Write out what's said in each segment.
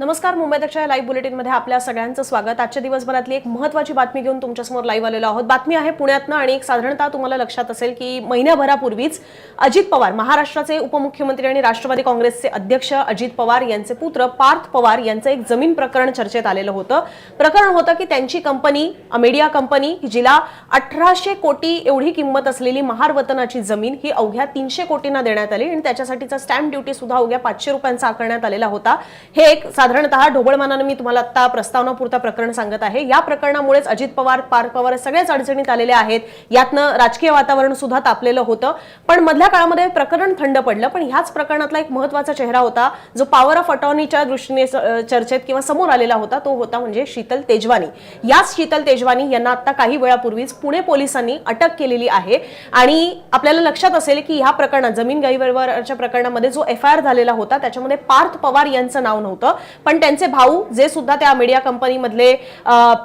नमस्कार मुंबई दक्षिण लाईव्ह बुलेटिनमध्ये आपल्या सगळ्यांचं स्वागत. आजच्या दिवसभरातली एक महत्त्वाची बातमी घेऊन तुमच्यासमोर लाईव्ह आलेलो आहोत. बातमी आहे पुण्यातनं आणि एक साधारणतः तुम्हाला लक्षात असेल की महिन्याभरापूर्वीच अजित पवार महाराष्ट्राचे उपमुख्यमंत्री आणि राष्ट्रवादी काँग्रेसचे अध्यक्ष अजित पवार यांचे पुत्र पार्थ पवार यांचं एक जमीन प्रकरण चर्चेत आलेलं होतं. प्रकरण होतं की त्यांची कंपनी अमेडिया कंपनी जिला अठराशे कोटी एवढी किंमत असलेली महारवतनाची जमीन ही अवघ्या तीनशे कोटींना देण्यात आली आणि त्याच्यासाठीचा स्टॅम्प ड्युटी सुद्धा अवघ्या पाचशे रुपयांचा आकारण्यात आलेला होता. हे एक साधारणतः ढोबळमानानं मी तुम्हाला आता प्रस्तावनापुरता प्रकरण सांगत आहे. या प्रकरणामुळेच अजित पवार पार्थ पवार सगळ्याच अडचणीत आलेले आहेत. यातनं राजकीय वातावरण सुद्धा तापलेलं होतं. पण मधल्या काळामध्ये प्रकरण थंड पडलं. पण ह्याच प्रकरणातला एक महत्त्वाचा चेहरा होता जो पॉवर ऑफ अटॉर्नीच्या दृष्टीने चर्चेत किंवा समोर आलेला होता तो होता म्हणजे शीतल तेजवानी. याच शीतल तेजवानी यांना आता काही वेळापूर्वीच पुणे पोलिसांनी अटक केलेली आहे. आणि आपल्याला लक्षात असेल की ह्या प्रकरणात जमीन गैरव्यवहाराच्या प्रकरणामध्ये जो एफ आय आर झालेला होता त्याच्यामध्ये पार्थ पवार यांचं नाव नव्हतं. पण त्यांचे भाऊ जे सुद्धा त्या मीडिया कंपनीमधले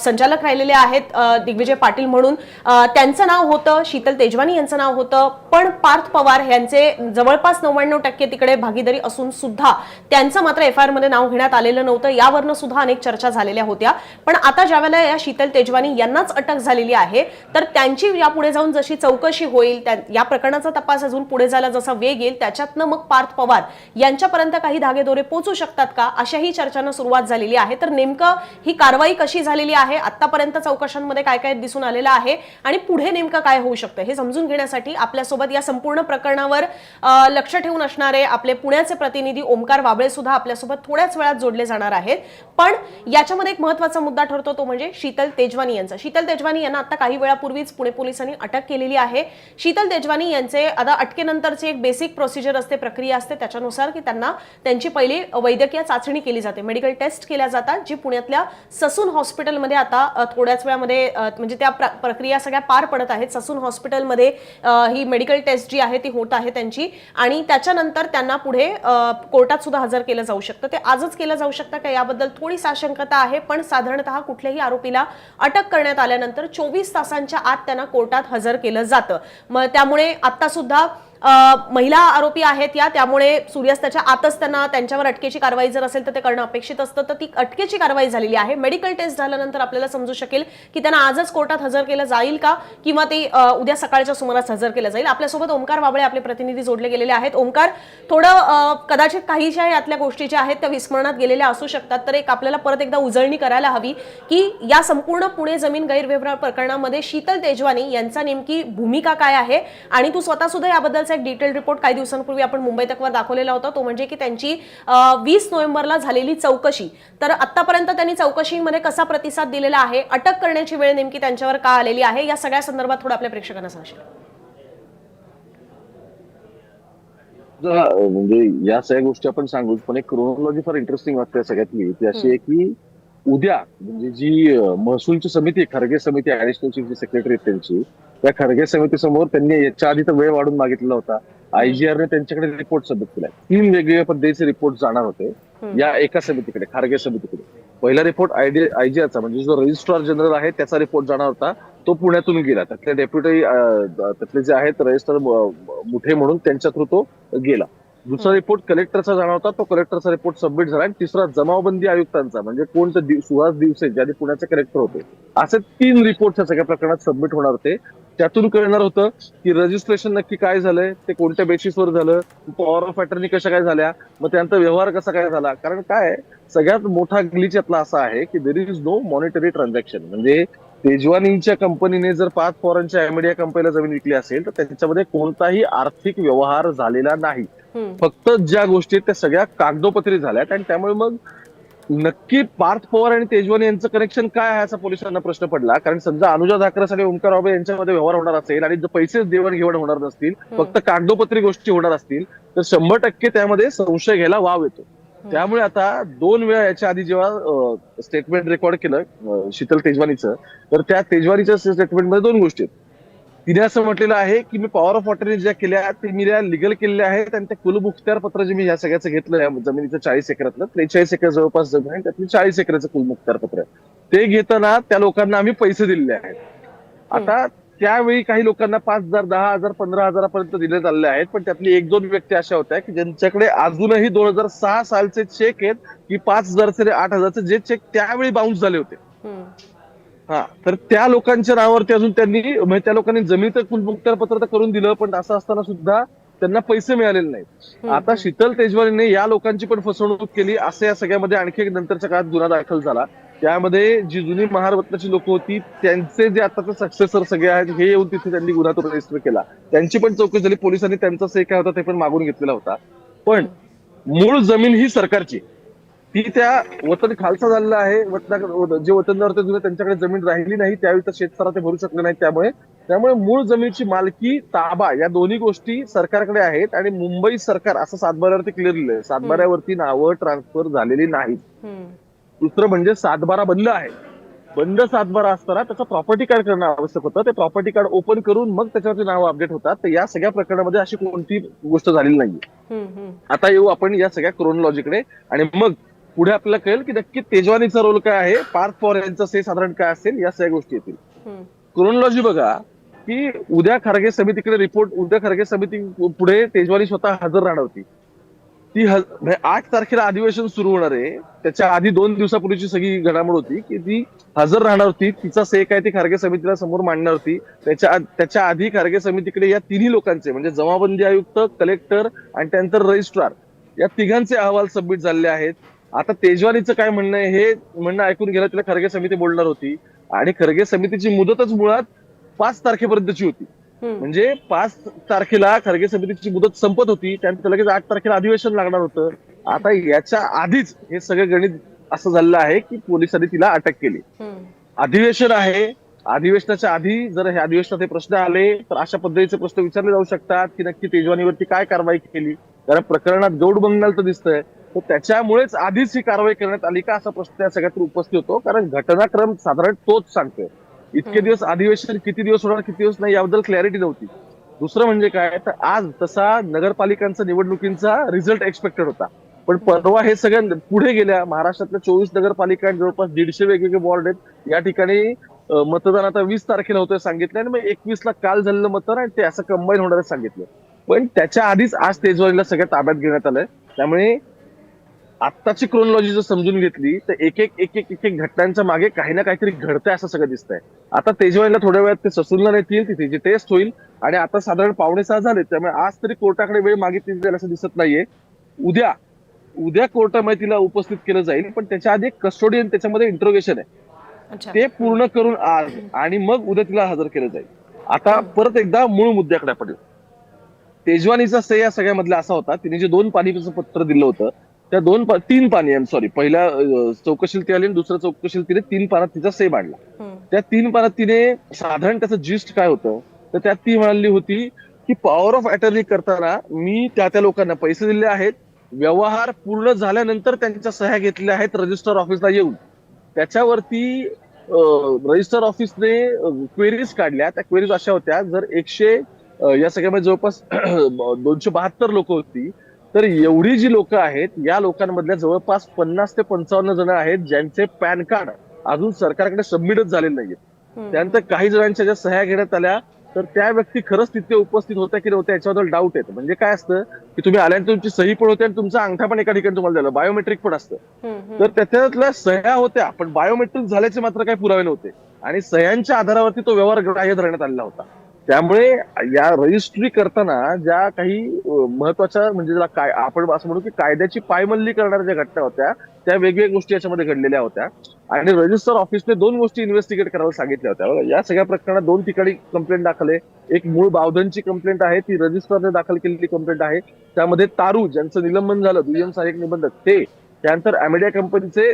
संचालक राहिलेले आहेत दिग्विजय पाटील म्हणून त्यांचं नाव होतं शीतल तेजवानी यांचं नाव होतं. पण पार्थ पवार यांचे जवळपास नव्याण्णव टक्के तिकडे भागीदारी असून सुद्धा त्यांचं मात्र एफ आय आरमध्ये नाव घेण्यात आलेलं नव्हतं. यावरनं सुद्धा अनेक चर्चा झालेल्या होत्या. पण आता ज्यावेळेला या शीतल तेजवानी यांनाच अटक झालेली आहे तर त्यांची यापुढे जाऊन जशी चौकशी होईल त्या- या प्रकरणाचा तपास अजून पुढे जायला जसा वेग येईल त्याच्यातनं मग पार्थ पवार यांच्यापर्यंत काही धागेदोरे पोचू शकतात का? अशाही चर्चांना सुरुवात झालेली आहे. तर नेमकं ही कारवाई कशी झालेली आहे? आतापर्यंत चौकशांमध्ये काय काय दिसून आलेलं आहे आणि पुढे नेमकं काय होऊ शकतं? हे समजून घेण्यासाठी आपल्यासोबत या संपूर्ण प्रकरणावर लक्ष ठेवून असणारे आपले पुण्याचे प्रतिनिधी ओमकार वाबळे सुद्धा आपल्यासोबत थोड्याच वेळात जोडले जाणार आहेत. पण याच्यामध्ये एक महत्त्वाचा मुद्दा ठरतो तो म्हणजे शीतल तेजवानी यांचा. शीतल तेजवानी यांना आता काही वेळापूर्वीच पुणे पोलिसांनी अटक केलेली आहे. शीतल तेजवानी यांचे आता अटकेनंतरची एक बेसिक प्रोसिजर असते प्रक्रिया असते त्याच्यानुसार की त्यांना त्यांची पहिली वैद्यकीय चाचणी केली जाते. मेडिकल टेस्ट केल्या जातात जी पुण्यातल्या ससून हॉस्पिटलमध्ये आता थोड्याच वेळामध्ये म्हणजे त्या प्र- प्रक्रिया सगळ्या पार पडत आहेत. ससून हॉस्पिटलमध्ये ही मेडिकल टेस्ट जी आहे ती होत आहे त्यांची आणि त्याच्यानंतर त्यांना पुढे कोर्टात सुद्धा हजर केलं जाऊ शकतं. ते आजच केलं जाऊ शकतं का याबद्दल थोडी साशंकता आहे पण साधारणतः कुठल्याही आरोपीला अटक करण्यात आल्यानंतर चोवीस तासांच्या आत त्यांना कोर्टात हजर केलं जातं. मग त्यामुळे आता सुद्धा महिला आरोपी आहेत या त्यामुळे सूर्यास्ताच्या आतच त्यांना त्यांच्यावर अटकेची कारवाई जर असेल तर ते करणं अपेक्षित असतं. तर ती अटकेची कारवाई झालेली आहे. मेडिकल टेस्ट झाल्यानंतर आपल्याला समजू शकेल की त्यांना आजच कोर्टात हजर केलं जाईल का? किंवा ते उद्या सकाळच्या सुमारास हजर केलं जाईल? आपल्यासोबत ओंकार बाबळे आपले प्रतिनिधी जोडले गेलेले आहेत. ओंकार थोडं कदाचित काही ज्या यातल्या गोष्टी ज्या आहेत त्या विस्मरणात गेलेल्या असू शकतात. तर एक आपल्याला परत एकदा उजळणी करायला हवी की या संपूर्ण पुणे जमीन गैरव्यवहार प्रकरणामध्ये शीतल तेजवानी यांचा नेमकी भूमिका काय आहे? आणि तू स्वतः सुद्धा याबद्दलचा एक डिटेल रिपोर्ट काही दिवसांपूर्वी आपण मुंबई तकवर दाखवलेला होता. तो म्हणजे की त्यांची वीस नोव्हेंबरला झालेली चौकशी. तर आतापर्यंत त्यांनी चौकशीमध्ये कसा प्रतिसाद दिलेला आहे अटक करण्याची वेळ नेमकी त्यांच्यावर का आलेली आहे या सगळ्या संदर्भात थोडं आपल्या प्रेक्षकांना सांगशील? म्हणजे या सगळ्या गोष्टी आपण सांगूच पण एक क्रोनॉलॉजी फार इंटरेस्टिंग वाटते सगळ्यातली. ती अशी आहे की उद्या म्हणजे जी महसूलची समिती खरगे समिती ऍडिशनल चीफ सेक्रेटरी त्यांची त्या खरगे समितीसमोर त्यांनी याच्या आधी तर वेळ वाढून मागितलेला होता. आयजीआर ने त्यांच्याकडे रिपोर्ट सबमिट केलाय. तीन वेगवेगळ्या पद्धतीचे रिपोर्ट जाणार होते. या एका समितीकडे खारगे समितीकडे. पहिला रिपोर्ट आयजीआरचा म्हणजे जो रजिस्ट्रार जनरल आहे त्याचा रिपोर्ट जाणार होता. तो पुण्यातून गेला. त्यातले डेप्युटी त्यातले जे आहेत रजिस्ट्रार मुठे म्हणून त्यांच्या थ्रू तो गेला. दुसरा रिपोर्ट कलेक्टरचा जाणार होता तो कलेक्टरचा रिपोर्ट सबमिट झाला आणि तिसरा जमावबंदी आयुक्तांचा. म्हणजे कोणतं दिव- सुहास दिवसे ज्यांनी पुण्याचे कलेक्टर होते. असे तीन रिपोर्ट या सगळ्या प्रकरणात सबमिट होणार होते. त्यातून कळणार होतं की रजिस्ट्रेशन नक्की काय झालंय ते कोणत्या बेसिसवर झालं पॉवर ऑफ अटर्नी कशा काय झाल्या मग त्यांचा व्यवहार कसा काय झाला. कारण काय सगळ्यात मोठा ग्लिच यातला असा आहे की there is no monetary transaction म्हणजे तेजवानीच्या कंपनीने जर पाच फॉरनच्या अमेडिया कंपनीला जमीन विकली असेल तर त्यांच्यामध्ये कोणताही आर्थिक व्यवहार झालेला नाही. फक्त ज्या गोष्टी आहेत त्या सगळ्या कागदोपत्री झाल्यात आणि त्यामुळे मग नक्की पार्थ पवार आणि तेजवानी यांचं कनेक्शन काय आहे असा पोलिसांना प्रश्न पडला. कारण समजा अनुजा धाकरस आणि ओंकार बाबा यांच्यामध्ये व्यवहार होणार असेल आणि जर पैसेच देवाणघेवाण होणार नसतील. फक्त कागदोपत्री गोष्टी होणार असतील तर शंभर टक्के त्यामध्ये संशय घ्यायला वाव येतो. त्यामुळे आता दोन वेळा याच्या आधी जेव्हा स्टेटमेंट रेकॉर्ड केलं शीतल तेजवानीचं तर त्या तेजवानीच्या स्टेटमेंटमध्ये दोन गोष्टी आहेत. तिने असं म्हटलेलं आहे की मी पॉवर ऑफ वॉटरने ज्या केल्या ते मी लिगल केलेल्या आहेत आणि त्या कुलमुखत्यार पत्र जे मी या सगळ्याचं घेतलं या जमिनीचं चाळीस एकरातलं त्रेचाळीस एकर जवळपास जमीन आहे त्यातली चाळीस एकराचं कुलमुख्तार पत्र आहे. ते घेताना त्या लोकांना आम्ही पैसे दिलेले आहेत. आता त्यावेळी काही लोकांना पाच हजार दहा हजार पंधरा हजारापर्यंत दिले चालले आहेत पण त्यातली एक दोन व्यक्ती अशा होत्या की ज्यांच्याकडे अजूनही दोन हजार सहा सालचे चेक आहेत की पाच हजारचे आठ हजारचे जे चेक त्यावेळी बाउन्स झाले होते. हा तर त्या लोकांच्या नावावरती अजून त्यांनी म्हणजे त्या लोकांनी जमिनीचं कुलमुक्तार पत्र तर करून दिलं पण असं असताना सुद्धा त्यांना पैसे मिळालेले नाहीत. आता शीतल तेजवारीने या लोकांची पण फसवणूक केली असं या सगळ्यामध्ये आणखी एक नंतरच्या काळात गुन्हा दाखल झाला. त्यामध्ये जी जुनी महारत्नाची लोक होती त्यांचे जे आताचे सक्सेसर सगळे आहेत हे येऊन तिथे त्यांनी गुन्हा तो रजिस्टर केला. त्यांची पण चौकशी झाली पोलिसांनी त्यांचा से काय होता ते पण मागून घेतलेला होता. पण मूळ जमीन ही सरकारची ती त्या वतन खालसा झालेला आहे. वतना जे वतनदार होते जुने त्यांच्याकडे जमीन राहिली नाही. त्यावेळी तर शेतकऱ्या ते भरू शकले नाही त्यामुळे. त्यामुळे मूळ जमिनीची मालकी ताबा या दोन्ही गोष्टी सरकारकडे आहेत आणि मुंबई सरकार असं सातबाऱ्यावरती क्लिअर लिहिलंय सातबाऱ्यावरती नावं ट्रान्सफर झालेली नाहीत. दुसरं म्हणजे सातबारा बंद आहे. बंद सातबारा असताना त्याचं प्रॉपर्टी कार्ड करणं आवश्यक होतं. ते प्रॉपर्टी कार्ड ओपन करून मग त्याच्यावरती नावं अपडेट होतात. तर या सगळ्या प्रकरणामध्ये अशी कोणती गोष्ट झालेली नाहीये. आता येऊ आपण या सगळ्या क्रोनॉलॉजीकडे आणि मग पुढे आपल्याला कळेल की नक्की तेजवानीचा रोल काय आहे पार्थ पवार यांचा से साधारण काय असेल या सगळ्या गोष्टी येतील. क्रोनॉलॉजी बघा की उद्या खरगे समितीकडे रिपोर्ट उद्या खरगे समिती पुढे तेजवानी स्वतः हजर राहणार होती. ती म्हणजे आठ तारखेला अधिवेशन सुरू होणार आहे. त्याच्या आधी दोन दिवसापूर्वीची सगळी घडामोड होती की ती हजर राहणार होती. तिचा से काय ती खारगे समितीला समोर मांडणार होती. त्याच्या त्याच्या आधी खारगे समितीकडे या तिन्ही लोकांचे म्हणजे जमाबंदी आयुक्त कलेक्टर आणि त्यानंतर रजिस्ट्रार या तिघांचे अहवाल सबमिट झालेले आहेत. आता तेजवानीचं काय म्हणणं आहे हे म्हणणं ऐकून गेलं तिला खरगे समिती बोलणार होती. आणि खरगे समितीची मुदतच मुळात पाच तारखेपर्यंतची होती. म्हणजे पाच तारखेला खरगे समितीची मुदत संपत होती त्यानंतर लगेच आठ तारखेला अधिवेशन लागणार होतं. आता याच्या आधीच हे सगळं गणित असं झालेलं आहे की पोलिसांनी तिला अटक केली. अधिवेशन आहे. अधिवेशनाच्या आधी जर हे अधिवेशनात हे प्रश्न आले तर अशा पद्धतीचे प्रश्न विचारले जाऊ शकतात की नक्की तेजवानीवरती काय कारवाई केली. कारण प्रकरणात गौड बंगाल तर दिसतंय. तर त्याच्यामुळेच आधीच ही कारवाई करण्यात आली का असा प्रश्न या सगळ्यात उपस्थित होतो. कारण घटनाक्रम साधारण तोच सांगतोय. इतके. दिवस अधिवेशन किती दिवस होणार किती दिवस नाही याबद्दल क्लॅरिटी नव्हती. दुसरं म्हणजे काय तर आज तसा नगरपालिकांचा निवडणुकींचा रिझल्ट एक्सपेक्टेड होता. पण परवा हे सगळं पुढे गेल्या महाराष्ट्रातल्या चोवीस नगरपालिका जवळपास दीडशे वेगवेगळे वॉर्ड आहेत. या ठिकाणी मतदान आता वीस तारखेला होतं सांगितलं आणि मग एकवीस ला काल झालेलं मतदान आणि ते असं कंबाईन होणार सांगितलं पण त्याच्या आधीच आज तेजवारीला सगळ्या ताब्यात घेण्यात आलंय. त्यामुळे आत्ताची क्रोनॉलॉजी जर समजून घेतली तर एक एक एक एक एक एक घटनांच्या मागे काही ना काहीतरी घडतंय असं सगळं दिसतंय. आता तेजवानीला थोड्या वेळात ते ससूनला नेतील तिथे जी टेस्ट होईल. आणि आता साधारण पावणे सहा झाले त्यामुळे आज तरी कोर्टाकडे वेळ मागितली जाईल असं दिसत नाहीये. उद्या उद्या कोर्टामध्ये तिला उपस्थित केलं जाईल पण त्याच्या आधी एक कस्टोडियन त्याच्यामध्ये इंट्रोगेशन आहे. ते पूर्ण करून आज आणि मग उद्या तिला हजर केलं जाईल. आता परत एकदा मूळ मुद्द्याकडे येऊ. तेजवानीचा से या सगळ्यामधला असा होता. तिने जे दोन पाणीचं पत्र दिलं होतं त्या दोन तीन पाणी आय सॉरी पहिल्या चौकशीला ती आली आणि दुसऱ्या चौकशीला तिने तीन पानात तिचा से मांडला हम्म. त्या तीन पानात तिने साधारण त्याचं जिस्ट काय होतं तर त्यात ती म्हणाली होती की पॉवर ऑफ अटर्नी करताना मी त्या त्या लोकांना पैसे दिले आहेत व्यवहार पूर्ण झाल्यानंतर त्यांच्या सह्या घेतलेल्या आहेत रजिस्टर ऑफिसला येऊन. त्याच्यावरती रजिस्टर ऑफिसने क्वेरीज काढल्या. त्या क्वेरीज अशा होत्या जर एकशे या सगळ्यामध्ये जवळपास दोनशे बहात्तर लोक होती तर एवढी जी लोक आहेत या लोकांमधल्या जवळपास पन्नास ते पंचावन्न जण आहेत ज्यांचे पॅन कार्ड अजून सरकारकडे सबमिटच झालेले नाहीये. त्यानंतर काही जणांच्या ज्या सह्या घेण्यात आल्या तर त्या व्यक्ती खरंच तिथे उपस्थित होत्या की नव्हत्या याच्याबद्दल डाऊट येतं म्हणजे काय असतं की तुम्ही आल्यानंतर तुमची सही पण होते आणि तुमचा अंगठा पण एका ठिकाणी तुम्हाला दिला बायोमेट्रिक पण असतं. तर त्याच्यातल्या सह्या होत्या पण बायोमेट्रिक झाल्याचे मात्र काही पुरावे नव्हते. आणि सह्यांच्या आधारावरती तो व्यवहार ग्राह्य धरण्यात आलेला होता. त्यामुळे या रजिस्ट्री करताना ज्या काही महत्त्वाच्या म्हणजे ज्याला काय आपण असं म्हणू की कायद्याची पायमल्ली करणाऱ्या ज्या घटना होत्या त्या वेगवेगळ्या गोष्टी याच्यामध्ये घडलेल्या होत्या. आणि रजिस्टर ऑफिसने दोन गोष्टी इन्व्हेस्टिगेट करायला सांगितल्या होत्या. बघा, या सगळ्या प्रकरणात दोन ठिकाणी कंप्लेंट दाखल आहे. एक मूळ बावधनची कंप्लेंट आहे ती रजिस्टरने दाखल केलेली कंप्लेंट आहे. त्यामध्ये तारू ज्यांचं निलंबन झालं दुय्यम सहाय्यक निबंधक ते त्यानंतर अमेडिया कंपनीचे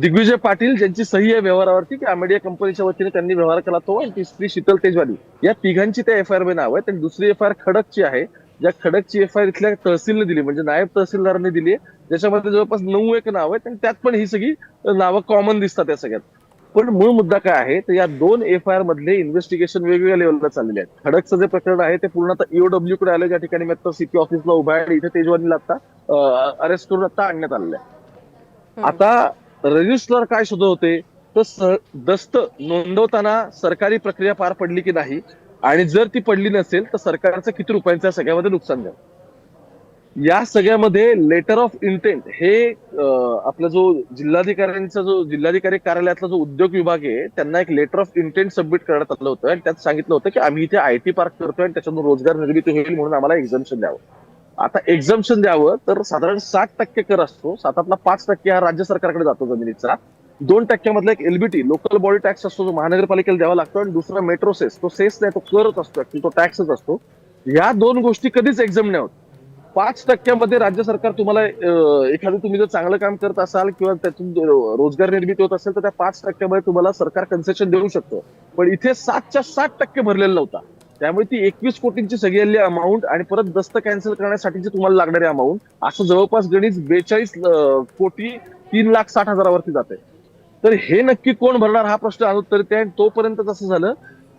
दिग्विजय पाटील ज्यांची सही आहे व्यवहारावरती की अमेडिया कंपनीच्या वतीने त्यांनी व्यवहार केला तो आणि तिसरी शीतल तेजवानी या तिघांची त्या एफ आय आरमध्ये नाव आहे आणि दुसरी एफ आय आर खडकची आहे ज्या खडकची एफ आय आर इथल्या तहसीलने दिली म्हणजे नायब तहसीलदारांनी दिली आहे. ज्याच्यामध्ये जवळपास नऊ एक नाव आहेत आणि त्यात पण ही सगळी नावं कॉमन दिसतात या सगळ्यात. पण मूळ मुद्दा काय आहे तर या दोन एफ आय आर मधले इन्व्हेस्टिगेशन वेगवेगळ्या लेवलला चाललेले आहेत. खडकचं जे प्रकरण आहे ते पूर्ण आता ईओडब्ल्यू कडे आलं ज्या ठिकाणी मी आता सीपी ऑफिसला उभा आहे इथे तेजवानीला आता अरेस्ट करून आता आणण्यात आलेलं आहे. आता रजिस्टर काय शोधत होते तर दस्त नोंदवताना सरकारी प्रक्रिया पार पडली की नाही? आणि जर ती पडली नसेल तर सरकारचं किती रुपयांचं सगळ्यामध्ये नुकसान झालं? या सगळ्यामध्ये लेटर ऑफ इंटेंट हे आपला जो जिल्हाधिकाऱ्यांचा जो जिल्हाधिकारी कार्यालयातला जो उद्योग विभाग आहे त्यांना एक लेटर ऑफ इंटेंट सबमिट करण्यात आलं होतं. आणि त्यात सांगितलं होतं की आम्ही इथे आयटी पार्क करतोय आणि त्याच्यातून रोजगार निर्मिती होईल म्हणून आम्हाला एक्झाम्शन द्यावं. आता एक्झाम्शन द्यावं तर साधारण साठ टक्के कर असतो. सातातला पाच टक्के हा राज्य सरकारकडे जातो जमिनीचा. दोन टक्क्यामधला एक एलबीटी लोकल बॉडी टॅक्स असतो जो महानगरपालिकेला द्यावा लागतो आणि दुसरा मेट्रो सेस तो सेस नाही तो करच असतो actually, तो टॅक्सच असतो. या दोन गोष्टी कधीच एक्झाम नाही होत. पाच टक्क्यामध्ये राज्य सरकार तुम्हाला एखादं तुम्ही जर चांगलं काम करत असाल किंवा त्यातून रोजगार निर्मिती होत असेल तर त्या पाच टक्क्यामध्ये तुम्हाला सरकार कन्सेशन देऊ शकतं. पण इथे सातच्या सात टक्के भरलेला नव्हता. त्यामुळे ती एकवीस कोटींची सगळी अमाऊंट आणि परत दस्त कॅन्सल करण्यासाठीची तुम्हाला लागणारी अमाऊंट असं जवळपास गणित बेचाळीस कोटी तीन लाख साठ हजारावरती जाते. तर हे नक्की कोण भरणार हा प्रश्न आणून तर तोपर्यंत असं झालं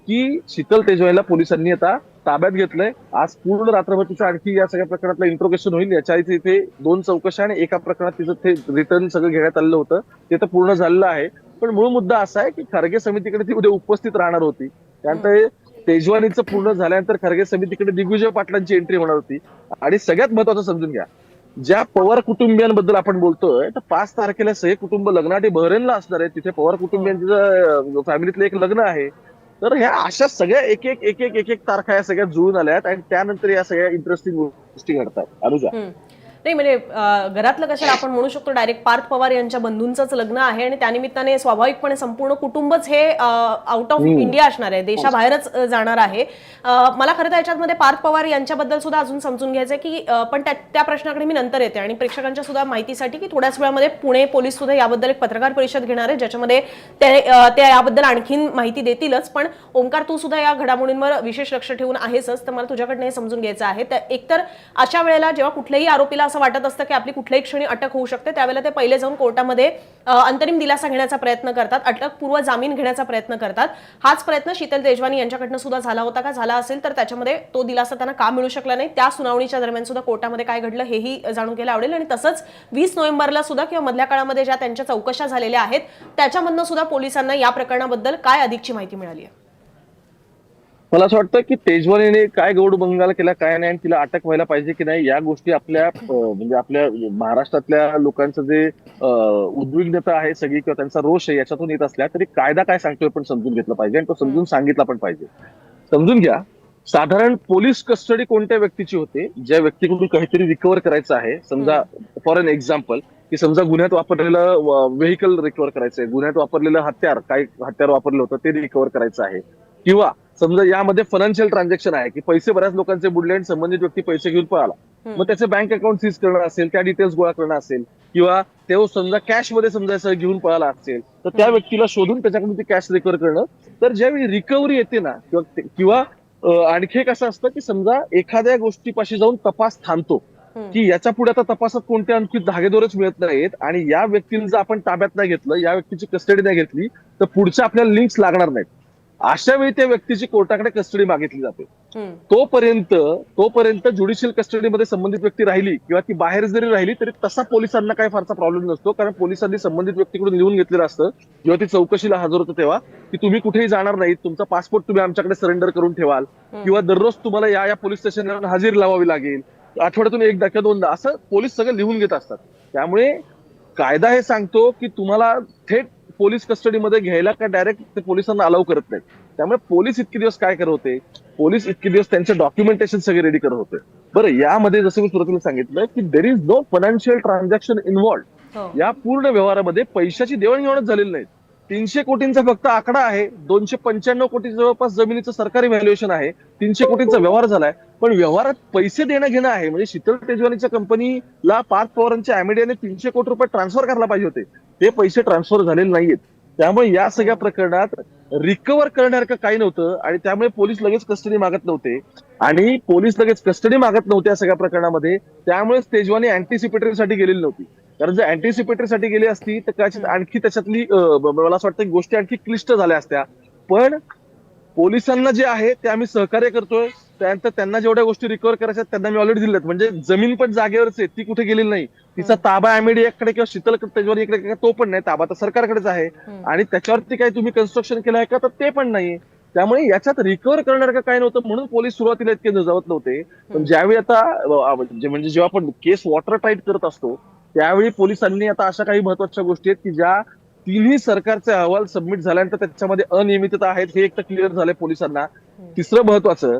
की शीतल तेजवाईला पोलिसांनी आता ताब्यात घेतलंय. आज पूर्ण रात्रभर तिचं आणखी या सगळ्या प्रकरणातलं इंट्रोगेशन होईल. याच्या आधी तिथे दोन चौकशा आणि एका प्रकरणात तिचं ते रिटर्न सगळं घेण्यात आलेलं होतं. ते तर पूर्ण झालेलं आहे. पण मूळ मुद्दा असा आहे की खरगे समितीकडे ती उद्या उपस्थित राहणार होती. त्यानंतर तेजवानीचं पूर्ण झाल्यानंतर खरगे समितीकडे दिग्विजय पाटलांची एंट्री होणार होती. आणि सगळ्यात महत्वाचं समजून घ्या ज्या पवार कुटुंबियांबद्दल आपण बोलतोय तर पाच तारखेला सगळे कुटुंब लग्नासाठी बहरेनला असणार आहे तिथे पवार कुटुंबियांचं फॅमिलीतलं एक लग्न आहे. तर ह्या अशा सगळ्या एक एक एक एक एक एक तारखा या सगळ्या जुळून आल्यात आणि त्यानंतर या सगळ्या इंटरेस्टिंग गोष्टी घडतात. अनुजा. नाही म्हणजे घरातलं कशाला आपण म्हणू शकतो डायरेक्ट पार्थ पवार यांच्या बंधूंचंच लग्न आहे आणि त्यानिमित्ताने स्वाभाविकपणे संपूर्ण कुटुंबच हे आउट ऑफ इंडिया असणार आहे. देशाबाहेरच जाणार आहे. मला खरं तर याच्यामध्ये पार्थ पवार यांच्याबद्दल सुद्धा अजून समजून घ्यायचं आहे की पण त्या त्या प्रश्नाकडे मी नंतर येते आणि प्रेक्षकांच्या सुद्धा माहितीसाठी की थोड्याच वेळामध्ये पुणे पोलीस सुद्धा याबद्दल एक पत्रकार परिषद घेणार आहे ज्याच्यामध्ये ते याबद्दल आणखीन माहिती देतीलच. पण ओंकार तू सुद्धा या घडामोडींवर विशेष लक्ष ठेवून आहेसच तर मला तुझ्याकडनं हे समजून घ्यायचं आहे. तर एकतर अशा वेळेला जेव्हा कुठल्याही आरोपीला असं वाटत असतं की आपली कुठल्याही क्षणी अटक होऊ शकते. त्यावेळेला ते पहिले जाऊन कोर्टामध्ये अंतरिम दिलासा घेण्याचा प्रयत्न करतात अटकपूर्व जामीन घेण्याचा प्रयत्न करतात. हाच प्रयत्न शीतल तेजवानी यांच्याकडनं सुद्धा झाला होता का? झाला असेल तर त्याच्यामध्ये तो दिलासा त्यांना का मिळू शकला नाही? त्या सुनावणीच्या दरम्यान सुद्धा कोर्टामध्ये काय घडलं हेही जाणून घ्यायला आवडेल. आणि तसंच वीस नोव्हेंबरला सुद्धा किंवा मधल्या काळामध्ये ज्या त्यांच्या चौकशा झालेल्या आहेत त्याच्यामधनं सुद्धा पोलिसांना या प्रकरणाबद्दल काय अधिकची माहिती मिळाली आहे? मला असं वाटतं की तेजवानीने काय गौड बंगाल केला काय नाही आणि तिला अटक व्हायला पाहिजे की नाही या गोष्टी आपल्या म्हणजे आपल्या महाराष्ट्रातल्या लोकांचं जे उद्विग्नता आहे सगळी किंवा त्यांचा रोष आहे याच्यातून येत असल्या तरी कायदा काय सांगतोय पण समजून घेतलं पाहिजे आणि तो समजून सांगितला पण पाहिजे. समजून घ्या साधारण पोलीस कस्टडी कोणत्या व्यक्तीची होते ज्या व्यक्तीकडून काहीतरी रिकव्हर करायचं आहे समजा फॉर एन एक्झाम्पल की समजा गुन्ह्यात वापरलेलं व्हेकल रिकव्हर करायचं आहे गुन्ह्यात वापरलेलं हत्यार काय हत्यार वापरलं होतं ते रिकव्हर करायचं आहे. किंवा समजा यामध्ये फायनान्शियल ट्रान्झॅक्शन आहे की पैसे बऱ्याच लोकांचे बुडले आणि संबंधित व्यक्ती पैसे घेऊन पळाला. मग त्याचे बँक अकाउंट सीज करणं असेल त्या डिटेल्स गोळा करणं असेल किंवा ते समजा कॅशमध्ये समजा असं घेऊन पळाला असेल तर त्या व्यक्तीला शोधून त्याच्याकडून ती कॅश रिकव्हर करणं. तर ज्यावेळी रिकव्हरी येते ना किंवा किंवा आणखी एक असं असतं की समजा एखाद्या गोष्टीपाशी जाऊन तपास थांबतो की याच्यापुढे आता तपासात कोणते आणखी धागेदोरच मिळत नाहीत आणि या व्यक्तीला जर आपण ताब्यात नाही घेतलं या व्यक्तीची कस्टडी नाही घेतली तर पुढच्या आपल्याला लिंक्स लागणार नाहीत. अशा वेळी त्या व्यक्तीची कोर्टाकडे कस्टडी मागितली जाते. तोपर्यंत तोपर्यंत ज्युडिशियल कस्टडीमध्ये संबंधित व्यक्ती राहिली किंवा ती बाहेर जरी राहिली तरी तसा पोलिसांना काही फारसा प्रॉब्लेम नसतो. कारण पोलिसांनी संबंधित व्यक्तीकडून लिहून घेतलेलं असतं. जेव्हा ती चौकशीला हजर होतं तेव्हा की तुम्ही कुठेही जाणार नाही तुमचा पासपोर्ट तुम्ही आमच्याकडे सरेंडर करून ठेवाल. किंवा दररोज तुम्हाला या या पोलीस स्टेशनला हजेरी लावावी लागेल. आठवड्यातून एकदा किंवा दोनदा असं पोलीस सगळं लिहून घेत असतात. त्यामुळे कायदा हे सांगतो की तुम्हाला थेट पोलीस कस्टडीमध्ये घ्यायला का डायरेक्ट ते पोलिसांना अलाव करत नाही त्यामुळे पोलीस इतके दिवस काय करत होते? पोलीस इतके दिवस त्यांचे डॉक्युमेंटेशन सगळे रेडी करत होते. बरं यामध्ये जसं मी सुरुवातीला सांगितलं की there is no financial transaction involved. या पूर्ण व्यवहारामध्ये पैशाची देवाणघेवाणच झालेली नाही तीनशे कोटींचा फक्त आकडा आहे दोनशे पंच्याण्णव कोटी जवळपास जमिनीचं सरकारी व्हॅल्युएशन आहे तीनशे कोटींचा व्यवहार झालाय. पण व्यवहारात पैसे देणं घेणं आहे म्हणजे शीतल तेजवानीच्या कंपनीला पार्थ पवारांच्या अॅमेडियाने तीनशे कोटी रुपये ट्रान्सफर करायला पाहिजे होते. ते पैसे ट्रान्सफर झालेले नाहीयेत. त्यामुळे या सगळ्या प्रकरणात रिकव्हर करण्यासारखं काही नव्हतं आणि त्यामुळे पोलीस लगेच कस्टडी मागत नव्हते. आणि पोलीस लगेच कस्टडी मागत नव्हते या सगळ्या प्रकरणामध्ये. त्यामुळे तेजवानी अँटिसिपेटरीसाठी गेलेली नव्हती. कारण जर अँटिसिपेटरी साठी गेली असती तर कदाचित आणखी त्याच्यातली मला असं वाटतं गोष्टी आणखी क्लिष्ट झाल्या असत्या. पण पोलिसांना जे आहे ते आम्ही सहकार्य करतोय. त्यानंतर त्यांना जेवढ्या गोष्टी रिकव्हर करायच्या त्यांना मी ऑलरेडी दिल्यात म्हणजे जमीन पण जागेवरच आहे ती कुठे गेलेली नाही. तिचा ताबा एमएडीकडे किंवा शीतल तेजवारीकडे तो पण नाही. ताबा तर सरकारकडेच आहे. आणि त्याच्यावरती काही तुम्ही कन्स्ट्रक्शन केलं आहे का तर ते पण नाही त्यामुळे याच्यात रिकव्हर करणार का काय नव्हतं म्हणून पोलीस सुरुवातीला इतके नजावत नव्हते. पण ज्यावेळी आता म्हणजे म्हणजे जेव्हा आपण केस वॉटर टाईट करत असतो त्यावेळी पोलिसांनी आता अशा काही महत्त्वाच्या गोष्टी आहेत की ज्या तिन्ही सरकारचे अहवाल सबमिट झाल्यानंतर त्याच्यामध्ये अनियमितता आहेत हे एक तर क्लिअर झालंय पोलिसांना. तिसरं महत्वाचं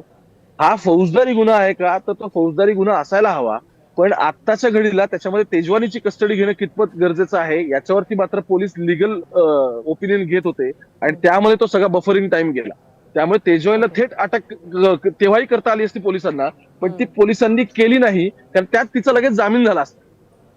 हा फौजदारी गुन्हा आहे का? तर तो फौजदारी गुन्हा असायला हवा. पण आत्ताच्या घडीला त्याच्यामध्ये तेजवानीची कस्टडी घेणं कितपत गरजेचं आहे याच्यावरती मात्र पोलीस लिगल ओपिनियन घेत होते. आणि त्यामध्ये तो सगळा बफरिंग टाइम गेला. त्यामुळे तेजवानीला थेट अटक तेव्हाही करता आली असती पोलिसांना पण ती पोलिसांनी केली नाही कारण त्यात तिचा लगेच जामीन झाला असता.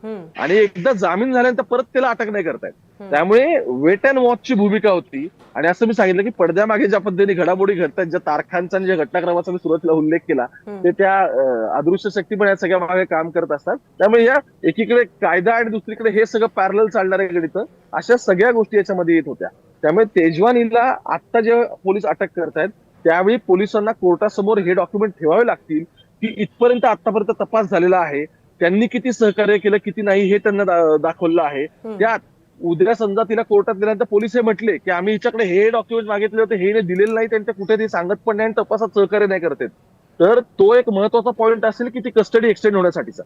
आणि एकदा जामीन झाल्यानंतर परत त्याला अटक नाही करतायत. त्यामुळे वेट अँड वॉचची भूमिका होती. आणि असं मी सांगितलं की पडद्यामागे ज्या पद्धतीने घडामोडी घडतात ज्या तारखांचा आणि ज्या घटनाक्रमाचा मी सुरुवातीला उल्लेख केला ते त्या अदृश्य शक्ती पण या सगळ्या मागे काम करत असतात. त्यामुळे या एकीकडे कायदा आणि दुसरीकडे हे सगळं पॅरल चालणारे गणित अशा सगळ्या गोष्टी याच्यामध्ये येत होत्या. त्यामुळे तेजवानीला आता जे पोलीस अटक करतायत त्यावेळी पोलिसांना कोर्टासमोर हे डॉक्युमेंट ठेवावे लागतील की इथपर्यंत आतापर्यंत तपास झालेला आहे त्यांनी किती सहकार्य केलं किती नाही हे त्यांना दाखवलं आहे. त्यात उद्या समजा तिला कोर्टात गेल्यानंतर पोलीस हे म्हटले की आम्ही हिच्याकडे हे डॉक्युमेंट मागितले होते हे दिलेलं नाही त्यांच्या कुठे ते सांगत पण नाही आणि तपासात सहकार्य नाही करते तर तो एक महत्त्वाचा पॉईंट असेल की ती कस्टडी एक्सटेंड होण्यासाठीचा.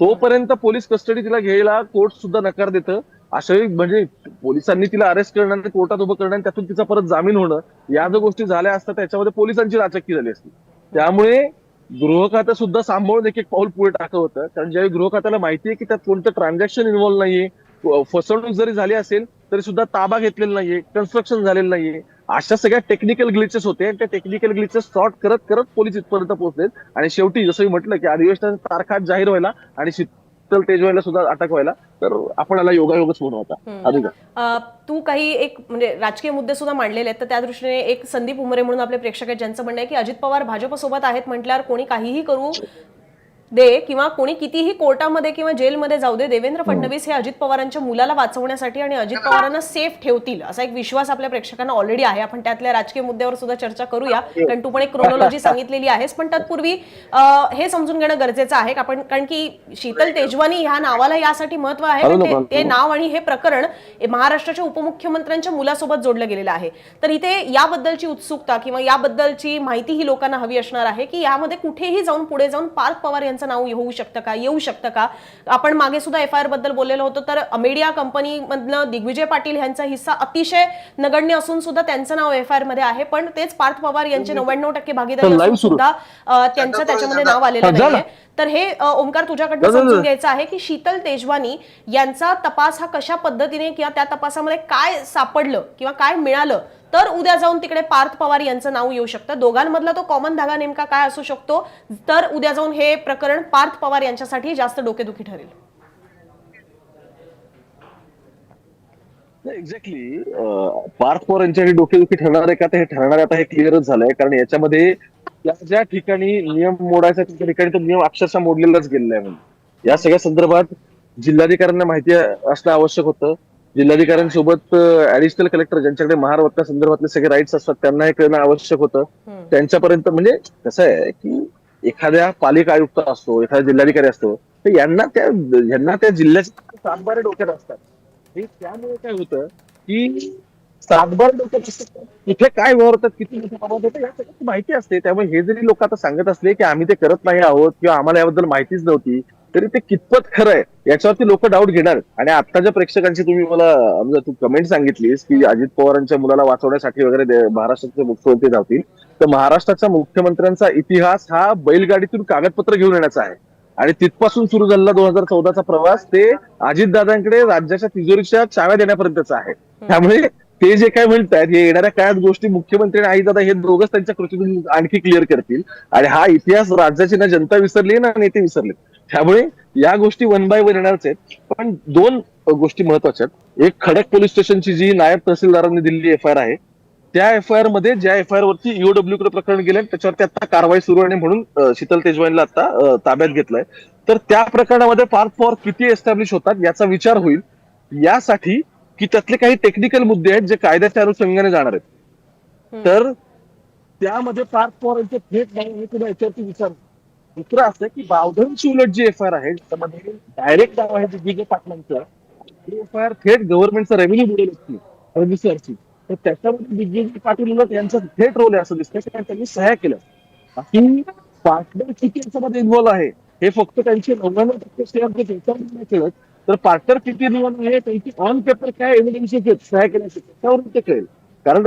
तोपर्यंत पोलीस कस्टडी तिला घ्यायला कोर्ट सुद्धा नकार देतं. अशाही म्हणजे पोलिसांनी तिला अरेस्ट करणं आणि कोर्टात उभं करणं आणि त्यातून तिचा परत जामीन होणं या जर गोष्टी झाल्या असतात त्याच्यामध्ये पोलिसांची राचक्की झाली असती. त्यामुळे गृहखातं सुद्धा सांभाळून एक एक पाऊल पुढे टाकत होतं. कारण ज्यावेळी गृह खात्याला माहिती आहे की त्यात कोणतं ट्रान्झॅक्शन इन्व्हॉल्व नाहीये फसवणूक जरी झाली असेल तरी सुद्धा ताबा घेतलेला नाहीये कन्स्ट्रक्शन झालेलं नाहीये. अशा सगळ्या टेक्निकल ग्लिचेस होते आणि त्या टेक्निकल ग्लिचेस सॉर्ट करत करत पोलीस इथपर्यंत पोहोचलेत आणि शेवटी जसं मी म्हटलं की अधिवेशनाच्या तारखा जाहीर व्हायला आणि शीतल तेजवायला सुद्धा अटक व्हायला तर आपण याला योगायोगच म्हणू आता. तू काही एक म्हणजे राजकीय मुद्दे सुद्धा मांडलेले आहेत तर त्या दृष्टीने एक संदीप उमरे म्हणून आपले प्रेक्षक आहेत ज्यांचं म्हणणं आहे की अजित पवार भाजपसोबत आहेत म्हटल्यावर कोणी काहीही करू दे किंवा कोणी कितीही कोर्टामध्ये किंवा जेलमध्ये जाऊ दे देवेंद्र फडणवीस हे अजित पवारांच्या मुलाला वाचवण्यासाठी आणि अजित पवारांना सेफ ठेवतील असा एक विश्वास आपल्या प्रेक्षकांना ऑलरेडी आहे. आपण त्यातल्या राजकीय मुद्द्यावर सुद्धा चर्चा करूया. कारण तू पण एक क्रोनॉलॉजी सांगितलेली आहेस. पण तत्पूर्वी हे समजून घेणं गरजेचं आहे आपण कारण की शीतल तेजवानी ह्या नावाला यासाठी महत्त्व आहे. ते- नाव आणि हे प्रकरण हे महाराष्ट्राच्या उपमुख्यमंत्र्यांच्या मुलासोबत जोडलं गेलेलं आहे. तर इथे याबद्दलची उत्सुकता किंवा याबद्दलची माहिती ही लोकांना हवी असणार आहे की यामध्ये कुठेही जाऊन पुढे जाऊन पार्थ पवार यांचं नाव येऊ शकतं का येऊ शकतं का आपण मागे सुद्धा एफ आय आरबद्दल बोललेलो होतो तर अमेडिया कंपनी मधनं दिग्विजय पाटील यांचा हिस्सा अतिशय नगण्य असून सुद्धा त्यांचं नाव एफ आय आरमध्ये आहे पण तेच पार्थ पवार यांचे नव्याण्णव टक्के भागीदारी. सुद्धा त्यांचं त्याच्यामध्ये नाव आलेलं हा. नाहीये तर हे अ, ओमकार तुझ्याकडनं समजून. घ्यायचं आहे की शीतल तेजवानी यांचा तपास हा कशा पद्धतीने किंवा त्या तपासामध्ये काय सापडलं किंवा काय मिळालं? तर उद्या जाऊन तिकडे पार्थ पवार यांचं नाव येऊ शकतं. दोघांमधला तो कॉमन धागा नेमका काय असू शकतो? तर उद्या जाऊन हे प्रकरण पार्थ पवार यांच्यासाठी जास्त डोकेदुखी ठरेल. एक्झॅक्टली पार्थ पवार यांच्यासाठी डोकेदुखी ठरणार आहे का? तर हे ठरणार आहे. आता हे क्लिअरच झालंय. कारण याच्यामध्ये त्या ज्या ठिकाणी नियम मोडायचा त्या ठिकाणी तो नियम अक्षरशः मोडलेलाच गेलेला आहे म्हणजे या सगळ्या संदर्भात जिल्हाधिकाऱ्यांना माहिती असणं आवश्यक होतं. जिल्हाधिकाऱ्यांसोबत ऍडिशनल कलेक्टर ज्यांच्याकडे महाराष्ट्रा संदर्भातले सगळे राईट्स असतात त्यांना हे कळणं आवश्यक होतं. त्यांच्यापर्यंत म्हणजे कसं आहे की एखाद्या पालिका आयुक्त असतो एखादा जिल्हाधिकारी असतो तर यांना त्या यांना त्या जिल्ह्याचे सातबारे डोक्यात असतात. हे त्यामुळे काय होतं की सातबार डोक्यात असतात कुठे काय व्यवहार होतात किती मोठे प्रमाणात होतं या सगळ्याची माहिती असते. त्यामुळे हे जरी लोक आता सांगत असले की आम्ही ते करत नाही आहोत किंवा आम्हाला याबद्दल माहितीच नव्हती तरी ते कितपत खरं आहे याच्यावरती लोक डाऊट घेणार. आणि आत्ताच्या प्रेक्षकांची तुम्ही मला म्हणजे तू कमेंट सांगितलीस की अजित पवारांच्या मुलाला वाचवण्यासाठी वगैरे महाराष्ट्राचे मुख्यमंत्री धावतील तर महाराष्ट्राच्या मुख्यमंत्र्यांचा इतिहास हा बैलगाडीतून कागदपत्र घेऊन येण्याचा आहे. आणि तिथपासून सुरू झालेला दोन हजार चौदाचा प्रवास ते अजितदादांकडे राज्याच्या तिजोरीच्या चाव्या देण्यापर्यंतचा आहे. त्यामुळे ते जे काय म्हणतायत हे येणाऱ्या काळात गोष्टी मुख्यमंत्री आणि आईदादा हे दोघच त्यांच्या कृतीतून आणखी क्लिअर करतील. आणि हा इतिहास राज्याची ना जनता विसरली ना नेते विसरले त्यामुळे या गोष्टी वन बाय वन येणारच आहेत. पण दोन गोष्टी महत्त्वाच्या आहेत. एक खडक पोलीस स्टेशनची जी नायब तहसीलदारांनी दिलेली एफ आय आर आहे त्या एफ आय आरमध्ये ज्या एफ आय आर वरती ईओडब्ल्यू कडे प्रकरण गेलं त्याच्यावरती आता कारवाई सुरू आहे म्हणून शीतल तेजवानीला आता ताब्यात घेतलंय. तर त्या प्रकरणामध्ये फार फॉर किती एस्टॅब्लिश होतात याचा विचार होईल. यासाठी की त्यातले काही टेक्निकल मुद्दे आहेत जे कायद्याच्या अनुषंगाने जाणार आहेत. तर त्यामध्ये पार्थ पवार यांचे थेट नाही हे तुला याच्यावरती विचार दुसरं असं की बावधनची उलट जी एफ आय आर आहे त्यामध्ये डायरेक्ट नाव आहे दिग्विजय पाटलांचं एफ आय आर थेट गव्हर्नमेंटचा रेव्हेन्यू बुडेल असते रजिस्टरची तर त्याच्यामध्ये दिग्विजय पाटील उलट यांचा थेट रोल आहे असं दिसतं कारण त्यांनी सह्या केल्या. बाकी पार्टनर किती याच्यामध्ये इन्व्हॉल्व आहे हे फक्त त्यांचे नव्याण्णव टक्के शेअर जे त्याच्यामध्ये नाही कळत तर पार्टनर किती इन्व्हॉल्व आहे त्यांची ऑन पेपर काय एव्हिडन्स सह्या केल्याचे त्याच्यावरून ते कळेल. कारण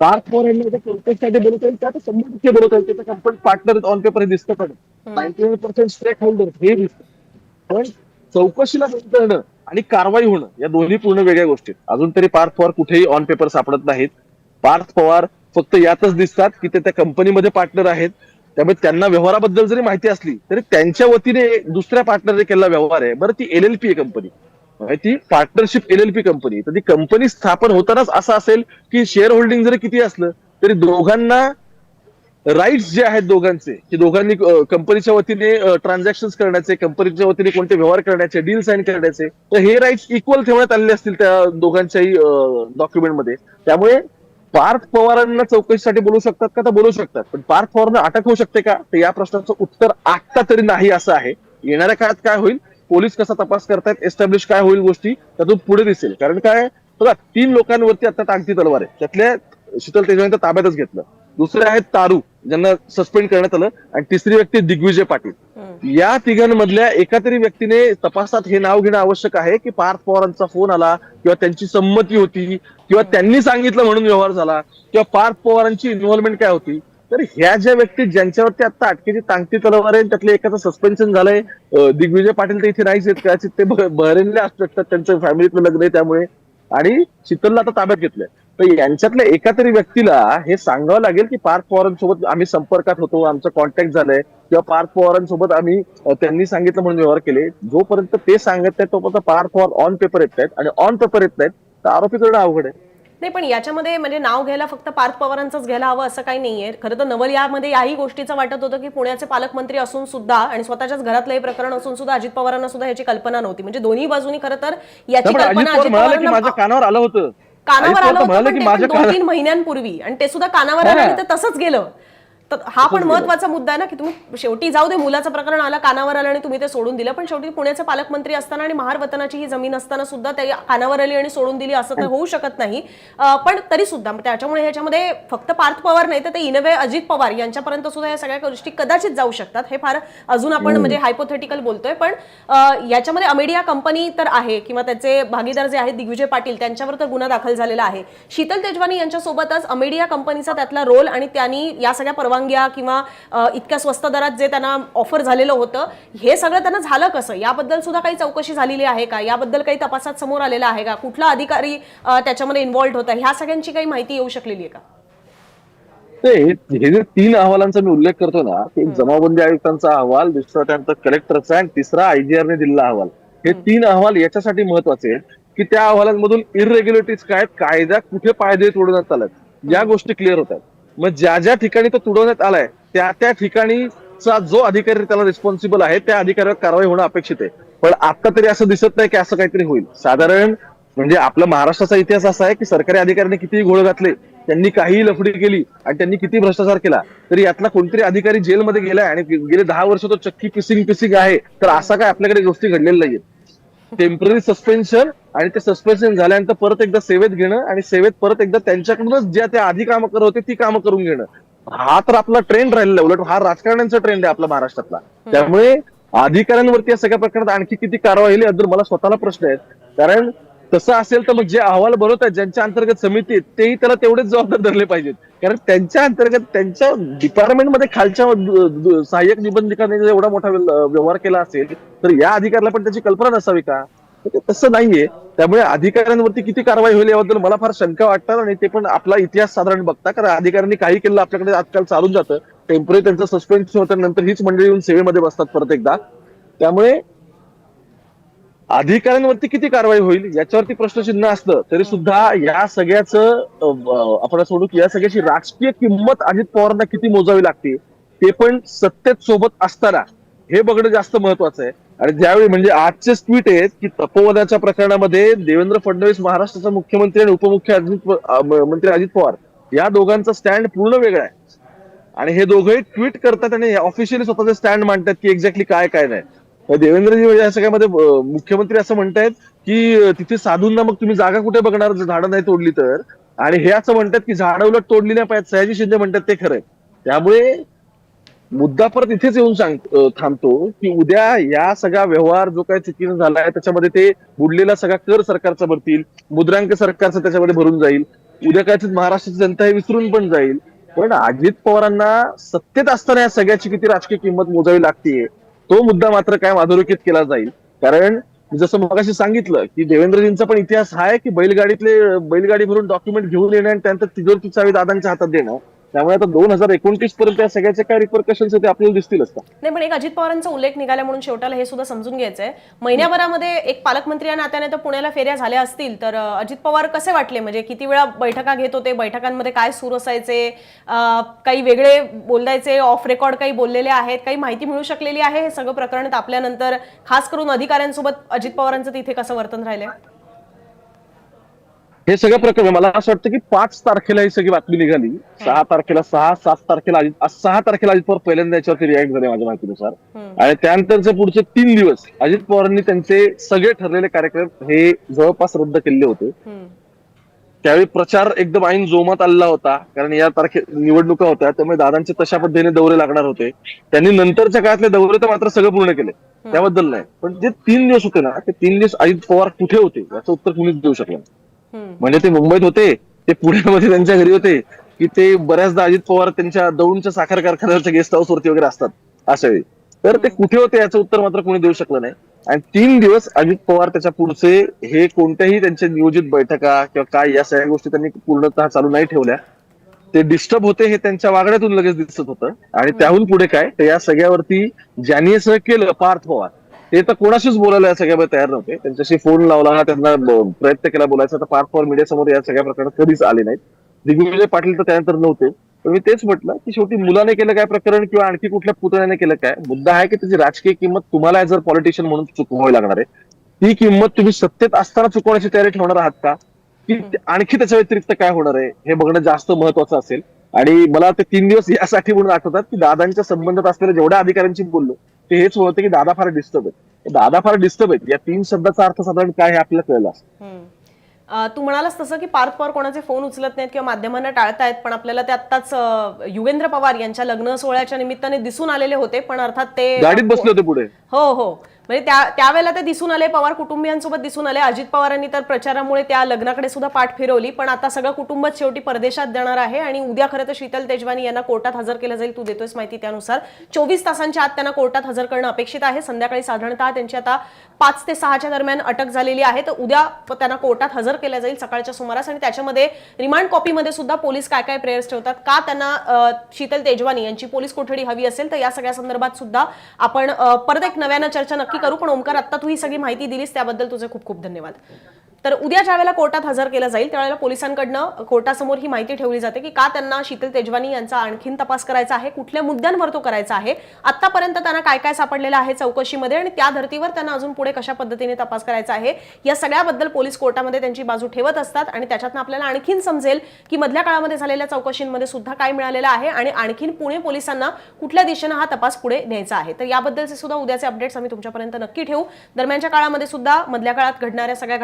पार्थ पवार यांनी कोणत्यासाठी बोलत आहे त्यात शंभर टक्के बोलत आहे त्याचं कंपनी पार्टनर ऑन पेपर हे दिसतं पण. Ninety nine percent stakeholder हे दिसतं. पण चौकशीला करणं आणि कारवाई होणं या दोन्ही पूर्ण वेगळ्या गोष्टी आहेत. अजून तरी पार्थ पवार कुठेही ऑन पेपर सापडत नाहीत. पार्थ पवार फक्त यातच दिसतात की ते त्या कंपनीमध्ये पार्टनर आहेत. त्यामुळे त्यांना व्यवहाराबद्दल जरी माहिती असली तरी त्यांच्या वतीने दुसऱ्या पार्टनरने केलेला व्यवहार आहे. बरं ती एल एल पी आहे कंपनी म्हणजे ती partnership L L P company तर ती कंपनी स्थापन होतानाच असं असेल की शेअर होल्डिंग जरी किती असलं तरी दोघांना राईट्स जे आहेत दोघांचे की दोघांनी कंपनीच्या वतीने ट्रान्झॅक्शन करण्याचे कंपनीच्या वतीने कोणते व्यवहार करण्याचे डील साईन करण्याचे तर हे राईट्स इक्वल ठेवण्यात आलेले असतील त्या दोघांच्याही डॉक्युमेंटमध्ये त्यामुळे पार्थ पवारांना चौकशीसाठी बोलू शकतात का? तर बोलू शकतात. पण पार्थ पवारांना अटक होऊ शकते का? तर या प्रश्नाचं उत्तर आत्ता तरी नाही असं आहे. येणाऱ्या काळात काय होईल? पोलीस कसा तपास करतायत? एस्टॅब्लिश काय होईल गोष्टी? त्यातून पुढे दिसेल. कारण काय? बघा तीन लोकांवरती आता टांगती तलवार आहे. त्यातल्या शीतल तेजवानी ताब्यातच घेतलं. दुसरे आहेत तारू. ज्यांना सस्पेंड करण्यात आलं. आणि तिसरी व्यक्ती दिग्विजय पाटील. या तिघांमधल्या एका तरी व्यक्तीने तपासात हे नाव घेणं आवश्यक आहे की पार्थ पवारांचा फोन आला किंवा त्यांची संमती होती किंवा त्यांनी सांगितलं म्हणून व्यवहार झाला किंवा पार्थ पवारांची इन्व्हॉल्वमेंट काय होती. तर ह्या ज्या व्यक्ती ज्यांच्यावरती आता अटकेची तांगती तलवार आहे त्यातले एकाचं सस्पेन्शन झालंय दिग्विजय पाटील तर इथे नाहीच आहेत. कदाचित ते बहरीनला असू शकतात त्यांचं फॅमिलीतलं लग्न आहे त्यामुळे. आणि शीतलला आता ताब्यात घेतलंय. तर यांच्यातल्या एका तरी व्यक्तीला हे सांगावं लागेल की पार्थ पवारांसोबत आम्ही संपर्कात होतो आमचं कॉन्टॅक्ट झालंय. किंवा पार्थ पवारांसोबत आम्ही त्यांनी सांगितलं म्हणून व्यवहार केले. जोपर्यंत ते सांगत आहेत तोपर्यंत पार्थ पवार ऑन पेपर येत आहेत आणि ऑन पेपर येत नाहीत तर आरोपी करणं अवघड आहे. नाही पण याच्यामध्ये म्हणजे नाव घ्यायला फक्त पार्थ पवारांचंच घ्यायला हवं असं काही नाहीये. खरं तर नवल यामध्ये याही गोष्टीचं वाटत होतं की पुण्याचे पालकमंत्री असून सुद्धा आणि स्वतःच्याच घरातलं हे प्रकरण असून सुद्धा अजित पवारांना सुद्धा याची कल्पना नव्हती. म्हणजे दोन्ही बाजूनी खरं तर याची कल्पना अजित पवारांना कानावर आलं होतं. कानावर आलं होतं पण ते पण दोन तीन महिन्यांपूर्वी आणि ते सुद्धा कानावर आलं आणि ते तसंच गेलं. तर हा पण महत्त्वाचा मुद्दा आहे ना की तुम्ही शेवटी जाऊ दे मुलाचं प्रकरण आलं कानावर आलं आणि तुम्ही ते सोडून दिलं. पण शेवटी पुण्याचे पालकमंत्री असताना आणि महार वतनाची ही जमीन असताना सुद्धा ते कानावर आली आणि सोडून दिली असं तर होऊ शकत नाही. पण तरी सुद्धा त्याच्यामुळे ह्याच्यामध्ये फक्त पार्थ पवार नाही तर ते इनवे अजित पवार यांच्यापर्यंत सुद्धा या सगळ्या गोष्टी कदाचित जाऊ शकतात. हे फार अजून आपण म्हणजे हायपोथेटिकल बोलतोय. पण याच्यामध्ये अमेडिया कंपनी तर आहे किंवा त्याचे भागीदार जे आहेत दिग्विजय पाटील त्यांच्यावर तर गुन्हा दाखल झालेला आहे. शीतल तेजवानी यांच्यासोबतच अमेडिया कंपनीचा त्यातला रोल आणि त्यांनी या सगळ्या परवानग्या किंवा इतक्या स्वस्त दरात जे त्यांना ऑफर झालेलं होतं हे सगळं त्यांना झालं कसं? याबद्दल सुद्धा काही चौकशी झालेली आहे का? याबद्दल काही तपासात समोर आलेला आहे का? कुठला अधिकारी त्याच्यामध्ये इन्व्हॉल्ड होता? ह्या सगळ्यांची काही माहिती येऊ शकलेली आहे का? ते हे जे तीन अहवालांचा मी उल्लेख करतो ना एक जमावबंदी आयुक्तांचा अहवाल दुसरा त्यानंतर कलेक्टरचा आणि तिसरा आयजीआर ने दिलेला अहवाल. हे तीन अहवाल याच्यासाठी महत्त्वाचे आहेत की त्या अहवालांमधून इरेग्युलेटरीज काय आहेत, कायदा कुठे पायदे तोडण्यात आलाय या गोष्टी क्लिअर होतात मग ज्या ज्या ठिकाणी तो तुडवण्यात आलाय त्या त्या ठिकाणीचा जो अधिकारी त्याला रिस्पॉन्सिबल आहे त्या अधिकाऱ्यावर कारवाई होणं अपेक्षित आहे. पण आता तरी असं दिसत नाही की असं काहीतरी होईल. साधारण म्हणजे आपला महाराष्ट्राचा इतिहास असा आहे की सरकारी अधिकाऱ्यांनी कितीही घोळ घातले त्यांनी काहीही लफडी केली आणि त्यांनी किती भ्रष्टाचार केला तरी यातला कोणतरी अधिकारी जेलमध्ये गेलाय आणि गेले दहा वर्ष तो चक्की पिसिंग पिसिंग आहे तर असा काय आपल्याकडे गोष्टी घडलेल्या नाहीये टेंपररी सस्पेन्शन आणि ते सस्पेन्शन झाल्यानंतर परत एकदा सेवेत घेणं आणि सेवेत परत एकदा त्यांच्याकडूनच ज्या त्या आधी कामं करत होते ती कामं करून घेणं. हा तर आपला ट्रेंड राहिलेला. उलट हा राजकारण्यांचा ट्रेंड आहे आपला महाराष्ट्रातला. त्यामुळे अधिकाऱ्यांवरती या सगळ्या प्रकरणात आणखी किती कारवाई होईल याबद्दल मला स्वतःला प्रश्न आहेत. कारण तसं असेल तर मग जे अहवाल बनवतात आहेत ज्यांच्या अंतर्गत समिती तेही त्याला तेवढेच जबाबदार धरले पाहिजेत. कारण त्यांच्या अंतर्गत त्यांच्या डिपार्टमेंटमध्ये खालच्या सहाय्यक निबंधकाने जर एवढा मोठा व्यवहार केला असेल तर या अधिकाऱ्याला पण त्याची कल्पना नसावी का? तसं नाहीये. त्यामुळे अधिकाऱ्यांवरती किती कारवाई होईल याबद्दल मला फार शंका वाटतात आणि ते पण आपला इतिहास साधारण बघता कारण अधिकाऱ्यांनी काही केलं आपल्याकडे आजकाल चालून जातं. टेंपररी त्यांचं सस्पेन्शन होतं नंतर हीच मंडळी येऊन सेवेमध्ये बसतात परत एकदा. त्यामुळे अधिकाऱ्यांवरती किती कारवाई होईल याच्यावरती प्रश्नचिन्ह असलं तरी सुद्धा या सगळ्याचं आपण सोडू की या सगळ्याची राजकीय किंमत अजित पवारांना किती मोजावी लागते ते पण सत्तेत सोबत असताना. हे बघणं जास्त महत्वाचं आहे. आणि ज्यावेळी म्हणजे आजचेच ट्विट आहेत की तपोवनाच्या प्रकरणामध्ये देवेंद्र फडणवीस महाराष्ट्राचा मुख्यमंत्री आणि उपमुख्य अजित मंत्री अजित पवार या दोघांचा स्टँड पूर्ण वेगळा आहे. आणि हे दोघंही ट्विट करतात आणि ऑफिशियली स्वतःचे स्टँड मांडतात की एक्झॅक्टली काय काय नाही. देवेंद्रजी म्हणजे या काय मध्ये मुख्यमंत्री असं म्हणतायत की तिथे साधूंना मग तुम्ही जागा कुठे बघणार? झाडं नाही तोडली तर. आणि हे असं म्हणतात की झाडं उलट तोडली नाही पाहिजे सयाजी शिंदे म्हणतात ते खरंय. त्यामुळे मुद्दा परत इथेच येऊन सांग थांबतो की उद्या या सगळा व्यवहार जो काय चुकीनं झालाय त्याच्यामध्ये ते बुडलेला सगळा कर सरकारचा भरतील मुद्रांक सरकारचं त्याच्यामध्ये भरून जाईल. उद्या कदाचित महाराष्ट्राची जनता हे विसरून पण जाईल. पण अजित पवारांना सत्तेत असताना या सगळ्याची किती राजकीय किंमत मोजावी लागते तो मुद्दा मात्र काय अधोरेखित केला जाईल. कारण जसं मगाशी सांगितलं की देवेंद्रजींचा पण इतिहास हा आहे की बैलगाडीतले बैलगाडी भरून डॉक्युमेंट घेऊन येणं आणि त्यानंतर तिजोरीची चावी दादांच्या हातात देणं. त्यामुळे आता दोन हजार एकोणतीस पर्यंत या सगळ्याचे काय रिपरकशन ते आपल्याला दिसतील असतात नाही पण एक अजित पवारांचा उल्लेख निघाला म्हणून शेवटाला हे सुद्धा समजून घ्यायचंय. महिन्याभरामध्ये एक पालकमंत्री या नात्याने तर पुण्याला फेऱ्या झाल्या असतील तर अजित पवार कसे वाटले? म्हणजे किती वेळा बैठका घेत होते बैठकांमध्ये काय सुरू असायचे काही वेगळे बोलायचे ऑफ रेकॉर्ड काही बोललेले आहेत काही माहिती मिळू शकलेली आहे? हे सगळं प्रकरण तापल्यानंतर खास करून अधिकाऱ्यांसोबत अजित पवारांचं तिथे कसं वर्तन राहिलंय? हे सगळं प्रकरण मला असं वाटतं की पाच तारखेला ही सगळी बातमी निघाली. सहा तारखेला सहा सात तारखेला अजित सहा तारखेला अजित पवार पहिल्यांदा याच्यावरती रिॲक्ट झाले माझ्या माहितीनुसार. आणि त्यानंतरचे पुढचे तीन दिवस अजित पवारांनी त्यांचे सगळे ठरलेले कार्यक्रम हे जवळपास रद्द केले होते. त्यावेळी प्रचार एकदम ऐन जोमात आलेला होता. कारण या तारखे निवडणुका होत्या. त्यामुळे दादांचे तशा पद्धतीने दौरे लागणार होते. त्यांनी नंतरच्या काळातले दौरे तर मात्र सगळं पूर्ण केले. त्याबद्दल नाही. पण जे तीन दिवस होते ना ते तीन दिवस अजित पवार कुठे होते? याचं उत्तर कुणीच देऊ शकलं. म्हणजे ते मुंबईत होते ते पुण्यामध्ये त्यांच्या घरी होते की ते बऱ्याचदा अजित पवार त्यांच्या दौंडच्या साखर कारखान्यावरच्या गेस्ट हाऊस वरती वगैरे असतात अशा वेळी. तर ते कुठे होते याचं उत्तर मात्र कोणी देऊ शकलं नाही. आणि तीन दिवस अजित पवार त्याच्या पुढचे हे कोणत्याही त्यांच्या नियोजित बैठका किंवा काय या सगळ्या गोष्टी त्यांनी पूर्णतः चालू नाही ठेवल्या. ते डिस्टर्ब होते हे त्यांच्या वागण्यातून लगेच दिसत होतं. आणि त्याहून पुढे काय तर या सगळ्यावरती ज्यांनी सगळं केलं पार्थ पवार. ते तर कोणाशीच बोलायला या सगळ्यामध्ये तयार नव्हते. त्यांच्याशी फोन लावला त्यांना प्रयत्न केला बोलायचा. तर फॉर मीडिया समोर या सगळ्या प्रकरणात कधीच आले नाहीत. दिग्विजय पाटील तर त्यानंतर नव्हते. पण मी तेच म्हटलं की शेवटी मुलाने केलं काय प्रकरण किंवा आणखी कुठल्या पुतण्याने केलं काय? मुद्दा आहे की त्याची राजकीय किंमत तुम्हाला जर पॉलिटिशियन म्हणून चुकवावी लागणार आहे ती किंमत तुम्ही सत्तेत असताना चुकवण्याची तयारी ठेवणार आहात का? की ते- आणखी त्याच्या व्यतिरिक्त काय होणार आहे? हे बघणं जास्त महत्वाचं असेल. आणि मला ते तीन दिवस यासाठी म्हणून आठवतात की दादांच्या संबंधात असलेल्या जेवढ्या अधिकाऱ्यांशी बोललो ते हेच म्हणते की दादा फार डिस्टर्ब आहेत. दादा फार डिस्टर्ब आहेत. या तीन शब्दाचा अर्थ साधारण काय हे आपल्याला कळलं तू म्हणालास तसं की पार्थ पवार कोणाचे फोन उचलत नाहीत किंवा माध्यमांना टाळतायत पण आपल्याला ते आत्ताच युगेंद्र पवार यांच्या लग्न सोहळ्याच्या निमित्ताने दिसून आलेले होते पण अर्थात ते गाडीत बसले होते पुढे. हो हो. म्हणजे त्या त्यावेळेला ते दिसून आले पवार कुटुंबियांसोबत दिसून आले. अजित पवारांनी तर प्रचारामुळे त्या लग्नाकडे सुद्धा पाठ फिरवली पण आता सगळं कुटुंबच शेवटी परदेशात जाणार आहे आणि उद्या खरं तर शीतल तेजवानी यांना कोर्टात हजर केलं जाईल तू देतोयस माहिती त्यानुसार. चोवीस तासांच्या आत त्यांना कोर्टात हजर करणं अपेक्षित आहे. संध्याकाळी साधारणतः त्यांची आता पाच ते सहाच्या दरम्यान अटक झालेली आहे. तर उद्या त्यांना कोर्टात हजर केलं जाईल सकाळच्या सुमारास आणि त्याच्यामध्ये रिमांड कॉपीमध्ये सुद्धा पोलीस काय काय प्रेयर्स ठेवतात का त्यांना शीतल तेजवानी यांची पोलीस कोठडी हवी असेल तर या सगळ्या संदर्भात सुद्धा आपण परत एक नव्यानं चर्चा नक्की करू पण ओमकार आता तू ही सगळी माहिती दिलीस त्याबद्दल तुझे खूप खूप धन्यवाद. तर उद्या ज्या वेळेला कोर्टात हजर केलं जाईल त्यावेळेला पोलिसांकडनं कोर्टासमोर ही माहिती ठेवली जाते की का त्यांना शीतल तेजवानी यांचा आणखीन तपास करायचा आहे कुठल्या मुद्द्यांवर तो करायचा आहे आतापर्यंत त्यांना काय काय सापडलेलं आहे चौकशीमध्ये आणि त्या धर्तीवर त्यांना अजून पुढे कशा पद्धतीने तपास करायचा आहे या सगळ्याबद्दल पोलीस कोर्टामध्ये त्यांची बाजू ठेवत असतात आणि त्याच्यातनं आपल्याला आणखीन समजेल की मधल्या काळामध्ये झालेल्या चौकशींमध्ये सुद्धा काय मिळालेलं आहे आणि आणखीन पुणे पोलिसांना कुठल्या दिशेनं हा तपास पुढे न्यायचा आहे. तर याबद्दलचे सुद्धा उद्याचे अपडेट्स आम्ही तुमच्यापर्यंत नक्की ठेवू. दरम्यानच्या काळामध्ये सुद्धा मधल्या काळात घडणाऱ्या सगळ्या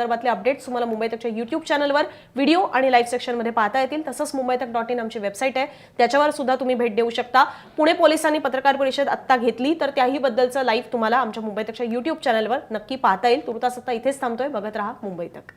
संदर्भातले अपडेट्स तुम्हाला मुंबई तकच्या युट्यूब चॅनलवर व्हिडिओ आणि लाईव्ह सेक्शनमध्ये पाहता येतील. तसंच मुंबई तक डॉट इन आमची वेबसाईट आहे. त्याच्यावर सुद्धा तुम्ही भेट देऊ शकता. पुणे पोलिसांनी पत्रकार परिषद आत्ता घेतली तर त्याही बद्दलचं लाईव्ह तुम्हाला आमच्या मुंबई तकच्या युट्यूब चॅनलवर नक्की पाहता येईल. तुर्तास आता इथेच थांबतोय. बघत राहा मुंबई तक.